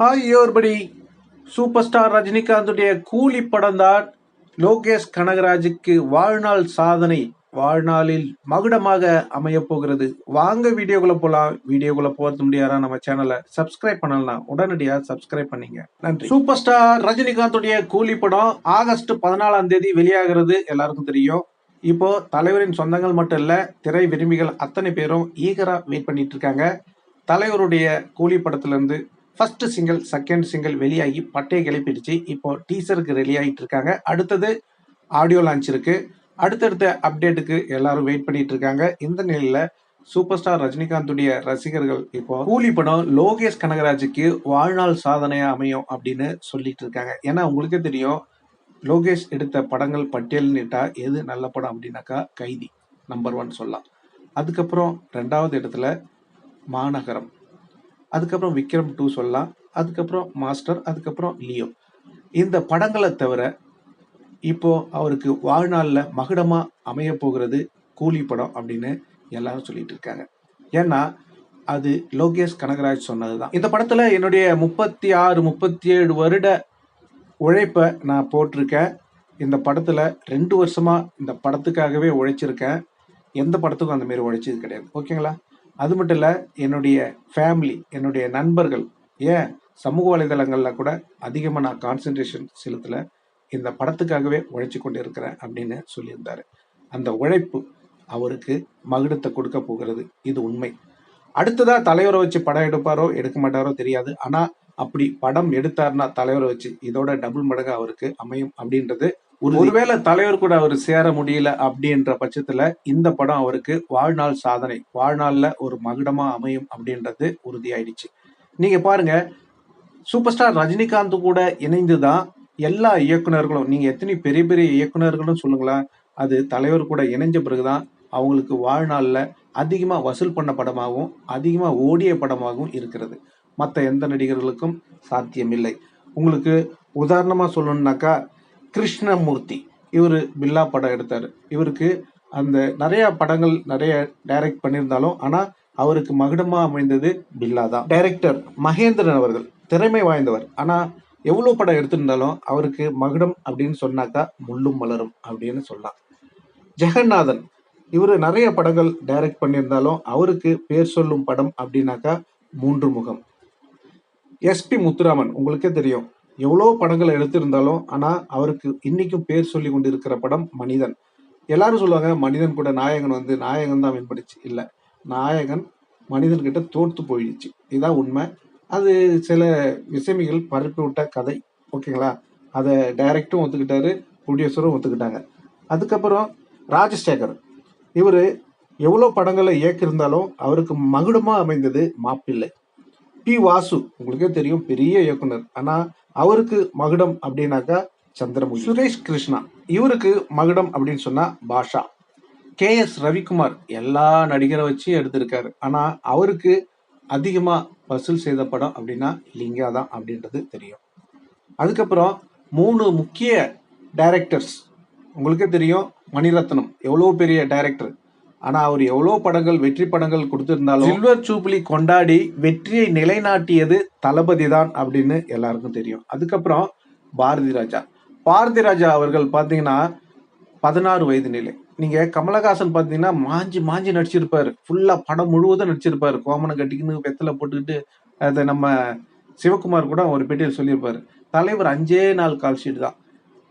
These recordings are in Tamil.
ஹாய் யோர்படி சூப்பர் ஸ்டார் ரஜினிகாந்துடைய கூலி படம் தான் லோகேஷ் கனகராஜுக்கு வாழ்நாள் சாதனை வாழ்நாளில் மகுடமாக அமையப்போகிறது வாங்க வீடியோக்குள்ள போகலாம் வீடியோக்குள்ள போகிறது முடியாதா? நம்ம சேனலை சப்ஸ்கிரைப் பண்ணலாம் உடனடியாக சப்ஸ்கிரைப் பண்ணிங்க. நன்றி. சூப்பர் ஸ்டார் ரஜினிகாந்துடைய கூலி படம் ஆகஸ்ட் பதினாலாம் தேதி வெளியாகிறது. எல்லாருக்கும் தெரியும். இப்போ தலைவரின் சொந்தங்கள் மட்டும் இல்லை திரை விரும்பிகள் அத்தனை பேரும் ஈகராக வெயிட் பண்ணிட்டு இருக்காங்க. தலைவருடைய கூலி படத்துலேருந்து ஃபர்ஸ்ட் சிங்கிள் செகண்ட் சிங்கிள் வெளியாகி பட்டையை கிளப்பிடுச்சு. இப்போ டீசருக்கு ரெடி ஆகிட்டு இருக்காங்க. அடுத்தது ஆடியோ லான்ச் இருக்கு. அடுத்தடுத்த அப்டேட்டுக்கு எல்லாரும் வெயிட் பண்ணிட்டு இருக்காங்க. இந்த நிலையில சூப்பர் ஸ்டார் ரஜினிகாந்துடைய ரசிகர்கள் இப்போ கூலி படம் லோகேஷ் கனகராஜுக்கு வாழ்நாள் சாதனையா அமையும் அப்படின்னு சொல்லிட்டு இருக்காங்க. ஏன்னா உங்களுக்கே தெரியும் லோகேஷ் எடுத்த படங்கள் பட்டியல்னுட்டா எது நல்ல படம் அப்படின்னாக்கா கைதி நம்பர் ஒன் சொல்லலாம். அதுக்கப்புறம் ரெண்டாவது இடத்துல மாநகரம். அதுக்கப்புறம் விக்ரம் டூ சொல்லலாம். அதுக்கப்புறம் மாஸ்டர் அதுக்கப்புறம் லியோ. இந்த படங்களை தவிர இப்போ அவருக்கு வாழ்நாளில் மகுடமாக அமைய போகிறது கூலி படம் அப்படின்னு எல்லாரும் சொல்லிட்டு இருக்காங்க. ஏன்னா அது லோகேஷ் கனகராஜ் சொன்னது தான் இந்த படத்தில் என்னுடைய முப்பத்தி ஆறு முப்பத்தி ஏழு வருட உழைப்பை நான் போட்டிருக்கேன். இந்த படத்தில் ரெண்டு வருஷமாக இந்த படத்துக்காகவே உழைச்சிருக்கேன். எந்த படத்துக்கும் அந்தமாரி உழைச்சது கிடையாது. ஓகேங்களா? அது மட்டும் இல்லை என்னுடைய ஃபேமிலி என்னுடைய நண்பர்கள் ஏன் சமூக வலைதளங்களில் கூட அதிகமாக நான் கான்சென்ட்ரேஷன் செலுத்தல இந்த படத்துக்காகவே உழைச்சி கொண்டு இருக்கிறேன் அப்படின்னு சொல்லியிருந்தார். அந்த உழைப்பு அவருக்கு மகுடத்தை கொடுக்க போகிறது இது உண்மை. அடுத்ததாக தலைவரை வச்சு படம் எடுப்பாரோ எடுக்க மாட்டாரோ தெரியாது. ஆனால் அப்படி படம் எடுத்தாருன்னா தலைவரை வச்சு இதோட டபுள் மடங்கு அவருக்கு அமையும் அப்படின்றது ஒருவேளை தலைவர் கூட அவர் சேர முடியல அப்படின்ற பட்சத்துல இந்த படம் அவருக்கு வாழ்நாள் சாதனை வாழ்நாள்ல ஒரு மகுடமா அமையும் அப்படின்றது உறுதியாயிடுச்சு. நீங்க பாருங்க சூப்பர் ஸ்டார் ரஜினிகாந்த் கூட இணைந்து தான் எல்லா இயக்குனர்களும் நீங்க எத்தனை பெரிய பெரிய இயக்குனர்களும் சொல்லுங்களேன் அது தலைவர் கூட இணைஞ்ச பிறகுதான் அவங்களுக்கு வாழ்நாள்ல அதிகமாக வசூல் பண்ண படமாகவும் அதிகமாக ஓடிய படமாகவும் இருக்கிறது. மற்ற எந்த நடிகர்களுக்கும் சாத்தியமில்லை. உங்களுக்கு உதாரணமாக சொல்லணுன்னாக்கா கிருஷ்ணமூர்த்தி. இவர் பில்லா படம் எடுத்தார். இவருக்கு அந்த நிறைய படங்கள் நிறைய டைரக்ட் பண்ணியிருந்தாலும் ஆனால் அவருக்கு மகுடமாக அமைந்தது பில்லா தான். டைரக்டர் மகேந்திரன் அவர்கள் திறமை வாய்ந்தவர். ஆனால் எவ்வளோ படம் எடுத்திருந்தாலும் அவருக்கு மகுடம் அப்படின்னு சொன்னாக்கா முள்ளும் மலரும் அப்படின்னு சொல்லலாம் ஜெகநாதன் இவர் நிறைய படங்கள் டைரக்ட் பண்ணியிருந்தாலும் அவருக்கு பேர் சொல்லும் படம் அப்படின்னாக்கா மூன்று முகம். எஸ்பி முத்துராமன் உங்களுக்கே தெரியும். எவ்வளோ படங்களை எடுத்திருந்தாலும் ஆனால் அவருக்கு இன்னைக்கும் பேர் சொல்லி கொண்டிருக்கிற படம் மனிதன். எல்லாரும் சொல்லுவாங்க மனிதன் கூட நாயகன் வந்து நாயகன் தான் வெண்படுச்சு இல்லை நாயகன் மனிதன்கிட்ட தோற்று போயிடுச்சு. இதுதான் உண்மை. அது சில விசமிகள் பரப்பி விட்ட கதை. ஓகேங்களா? அதை டைரக்டும் ஒத்துக்கிட்டாரு ப்ரொடியூசரும் ஒத்துக்கிட்டாங்க. அதுக்கப்புறம் ராஜசேகர். இவர் எவ்வளோ படங்களை இயக்கியிருந்தாலும் அவருக்கு மகுடமாக அமைந்தது மாப்பிள்ளை. பி வாசு உங்களுக்கே தெரியும் பெரிய இயக்குனர். ஆனால் அவருக்கு மகுடம் அப்படின்னாக்கா சந்திரமுகி. சுரேஷ் கிருஷ்ணா. இவருக்கு மகுடம் அப்படின்னு சொன்னா பாஷா. கே எஸ் ரவிக்குமார் எல்லா நடிகரை வச்சு எடுத்திருக்காரு. ஆனா அவருக்கு அதிகமா வசூல் செய்த படம் அப்படின்னா லிங்கா தான் அப்படின்றது தெரியும். அதுக்கப்புறம் மூணு முக்கிய டைரக்டர்ஸ் உங்களுக்கே தெரியும் மணிரத்னம். எவ்வளோ பெரிய டைரக்டர் ஆனால் அவர் எவ்வளோ படங்கள் வெற்றி படங்கள் கொடுத்துருந்தாலும் சில்வர் ஜூப்ளி கொண்டாடி வெற்றியை நிலைநாட்டியது தளபதி தான் அப்படின்னு எல்லாருக்கும் தெரியும். அதுக்கப்புறம் பாரதி ராஜா. பாரதி ராஜா அவர்கள் பார்த்தீங்கன்னா பதினாறு வயது நிலை. நீங்கள் கமலஹாசன் பார்த்தீங்கன்னா மாஞ்சி மாஞ்சி நடிச்சிருப்பார். ஃபுல்லாக படம் முழுவதும் நடிச்சிருப்பார். கோமனை கட்டிக்கின்னு வெத்தலை போட்டுக்கிட்டு அதை நம்ம சிவகுமார் கூட ஒரு பேட்டியில் சொல்லியிருப்பார். தலைவர் அஞ்சே நாள் கால் ஷீட் தான்.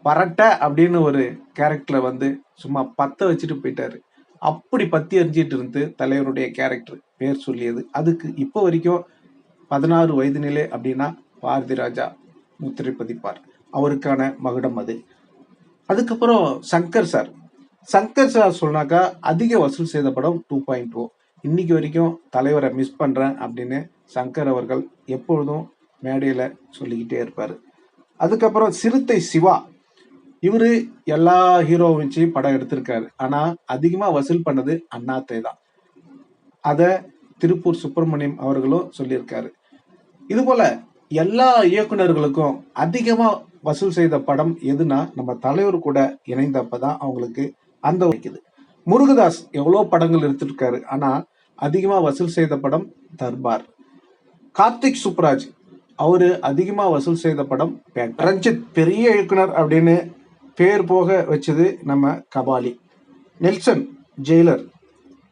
பரட்டை அப்படின்னு ஒரு கேரக்டரை வந்து சும்மா பத்த வச்சுட்டு போயிட்டாரு. அப்படி பத்தி எரிஞ்சிட்டு இருந்து தலைவருடைய கேரக்டர் பேர் சொல்லியது. அதுக்கு இப்போ வரைக்கும் பதினாறு வயது நிலை அப்படின்னா பாரதி ராஜா முத்திரை பதிப்பார். அவருக்கான மகுடம் அது. அதுக்கப்புறம் சங்கர் சார் சங்கர் சார் சொன்னாக்கா அதிக வசூல் செய்த படம் டூ பாயிண்ட் ஓ இன்னைக்கு வரைக்கும் தலைவரை மிஸ் பண்ணுறேன் அப்படின்னு சங்கர் அவர்கள் எப்பொழுதும் மேடையில் சொல்லிக்கிட்டே இருப்பார். அதுக்கப்புறம் சிறுத்தை சிவா. இவரு எல்லா ஹீரோ வச்சு படம் எடுத்திருக்காரு. ஆனா அதிகமா வசூல் பண்ணது அண்ணாத்தே தான். அத திருப்பூர் சுப்பிரமணியம் அவர்களும் சொல்லியிருக்காரு. இது போல எல்லா இயக்குனர்களுக்கும் அதிகமா வசூல் செய்த படம் எதுனா நம்ம தலைவர் கூட இணைந்தப்பதான் அவங்களுக்கு அந்த வைக்குது. முருகதாஸ் எவ்வளோ படங்கள் எடுத்திருக்காரு. ஆனா அதிகமா வசூல் செய்த படம் தர்பார். கார்த்திக் சுப்ராஜ் அவரு அதிகமாக வசூல் செய்த படம் ரஞ்சித் பெரிய இயக்குனர் அப்படின்னு பேர் போக வச்சது நம்ம கபாலி. Nelson Jailer.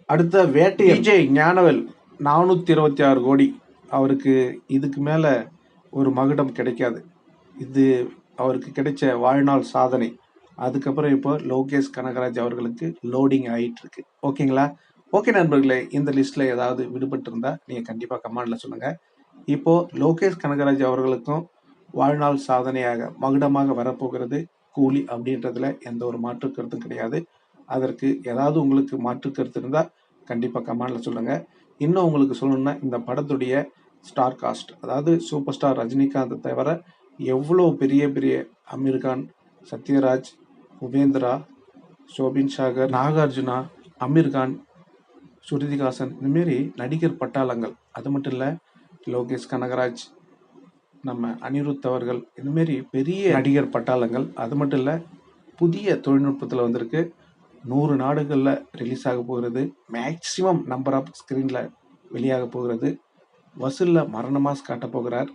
அடுத்த வேட்டை விஜய் ஞானவேல் நானூற்றி இருபத்தி ஆறு கோடி. அவருக்கு இதுக்கு மேலே ஒரு மகுடம் கிடைக்காது. இது அவருக்கு கிடைச்ச வாழ்நாள் சாதனை. அதுக்கப்புறம் இப்போ லோகேஷ் கனகராஜ் அவர்களுக்கு லோடிங் ஆயிட்டு இருக்கு ஓகேங்களா? ஓகே நண்பர்களே இந்த லிஸ்ட்ல ஏதாவது விடுபட்டு இருந்தா நீங்க கண்டிப்பா கமெண்ட்ல சொல்லுங்க. இப்போ லோகேஷ் கனகராஜ் அவர்களுக்கும் வாழ்நாள் சாதனையாக மகுடமாக வரப்போகிறது கூலி அப்படின்றதுல எந்த ஒரு மாற்று கருத்தும் கிடையாது. அதற்கு ஏதாவது உங்களுக்கு மாற்று கருத்து இருந்தால் கண்டிப்பாக கமெண்டில் சொல்லுங்கள் இன்னும் உங்களுக்கு சொல்லணும்னா இந்த படத்துடைய ஸ்டார் காஸ்ட் அதாவது சூப்பர் ஸ்டார் ரஜினிகாந்த் தவிர எவ்வளோ பெரிய பெரிய அமீர் கான் சத்யராஜ் உபேந்திரா சோபின் சாகர் நாகார்ஜுனா அமீர் கான் ஸ்ருதிகாசன் இந்தமாரி நடிகர் பட்டாளங்கள் அது மட்டும் இல்லை லோகேஷ் கனகராஜ் நம்ம அனிருத் அவர்கள் இந்தமாரி பெரிய நடிகர் பட்டாளங்கள் அது மட்டும் இல்லை புதிய தொழில்நுட்பத்தில் வந்திருக்கு. நூறு நாடுகளில் ரிலீஸ் ஆக போகிறது. மேக்சிமம் நம்பர் ஆஃப் ஸ்க்ரீனில் வெளியாக போகிறது. வசூலில் மரணமாஸ் காட்டப் காட்ட போகிறார்.